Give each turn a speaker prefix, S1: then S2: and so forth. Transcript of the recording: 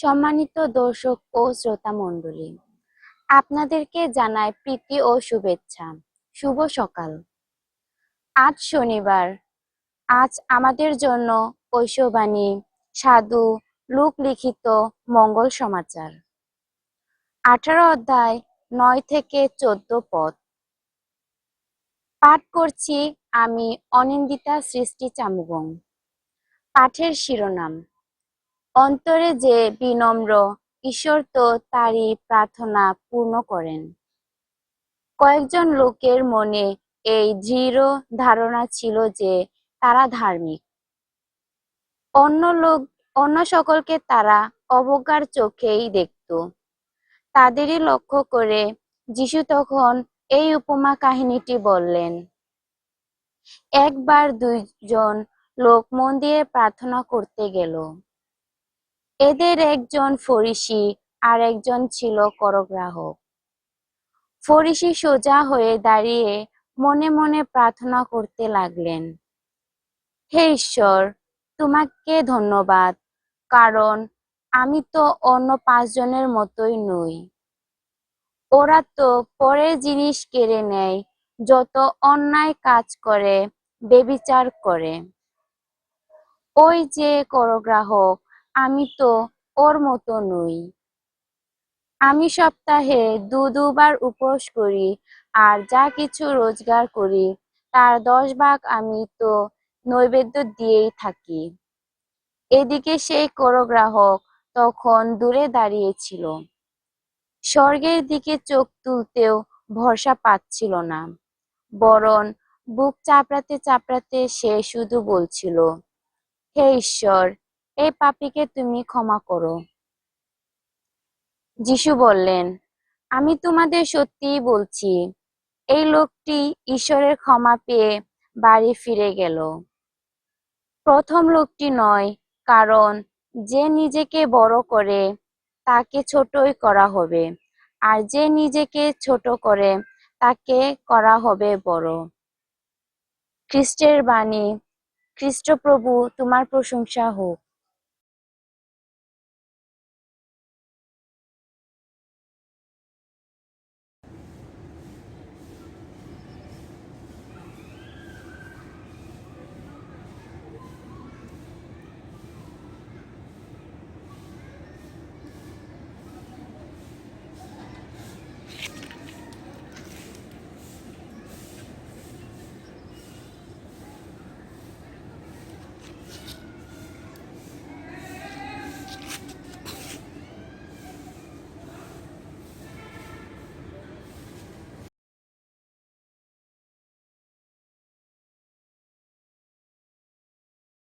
S1: সম্মানিত দর্শক ও শ্রোতা মণ্ডলী, আপনাদেরকে জানায় প্রীতি ও শুভেচ্ছা। শুভ সকাল। আজ শনিবার। আজ আমাদের জন্য ঐশবাণী, সাধু, লোকলিখিত মঙ্গল সমাচার। আঠারো অধ্যায় নয় থেকে চোদ্দ পদ। পাঠ করছি আমি অনিন্দিতা সৃষ্টি চামুগং পাঠের শিরোনাম অন্তরে যে বিনম্র ঈশ্বর তো তারই প্রার্থনা পূর্ণ করেন। কয়েকজন লোকের মনে এই দৃঢ় ধারণা ছিল যে তারা ধার্মিক। অন্য লোক, অন্য সকলকে তারা অবজ্ঞার চোখেই দেখত। তাদেরই লক্ষ্য করে যিশু তখন এই উপমা কাহিনীটি বললেন, একবার দুইজন লোক মন্দিরে প্রার্থনা করতে গেল। এদের একজন ফরিসি আর একজন ছিল করগ্রাহক। ফরিসি সোজা হয়ে দাঁড়িয়ে মনে মনে প্রার্থনা করতে লাগলেন, হে ঈশ্বর, তোমাকে ধন্যবাদ, কারণ আমি তো অন্য পাঁচজনের মতোই নই। ওরা তো পরের জিনিস কেড়ে নেয়, যত অন্যায় কাজ করে, বেবিচার করে। ওই যে করগ্রাহক আমি তো ওর মতো নই। আমি সপ্তাহে দু দুবার উপোস করি আর যা কিছু রোজগার করি, তার দশ ভাগ আমি তো নৈবেদ্য দিয়েই থাকি। এদিকে সেই করগ্রাহক তখন দূরে দাঁড়িয়েছিল। স্বর্গের দিকে চোখ তুলতেও ভরসা পাচ্ছিল না। বরং বুক চাপড়াতে চাপড়াতে সে শুধু বলছিল, হে ঈশ্বর এই পাপীকে তুমি ক্ষমা করো। যিশু বললেন, আমি তোমাদের সত্যিই বলছি, এই লোকটি ঈশ্বরের ক্ষমা পেয়ে বাড়ি ফিরে গেল। প্রথম লোকটি নয়, কারণ যে নিজেকে বড় করে তাকে ছোটই করা হবে, আর যে নিজেকে ছোট করে তাকে করা হবে বড়। খ্রিস্টের বাণী, খ্রিস্টপ্রভু, তোমার প্রশংসা হোক।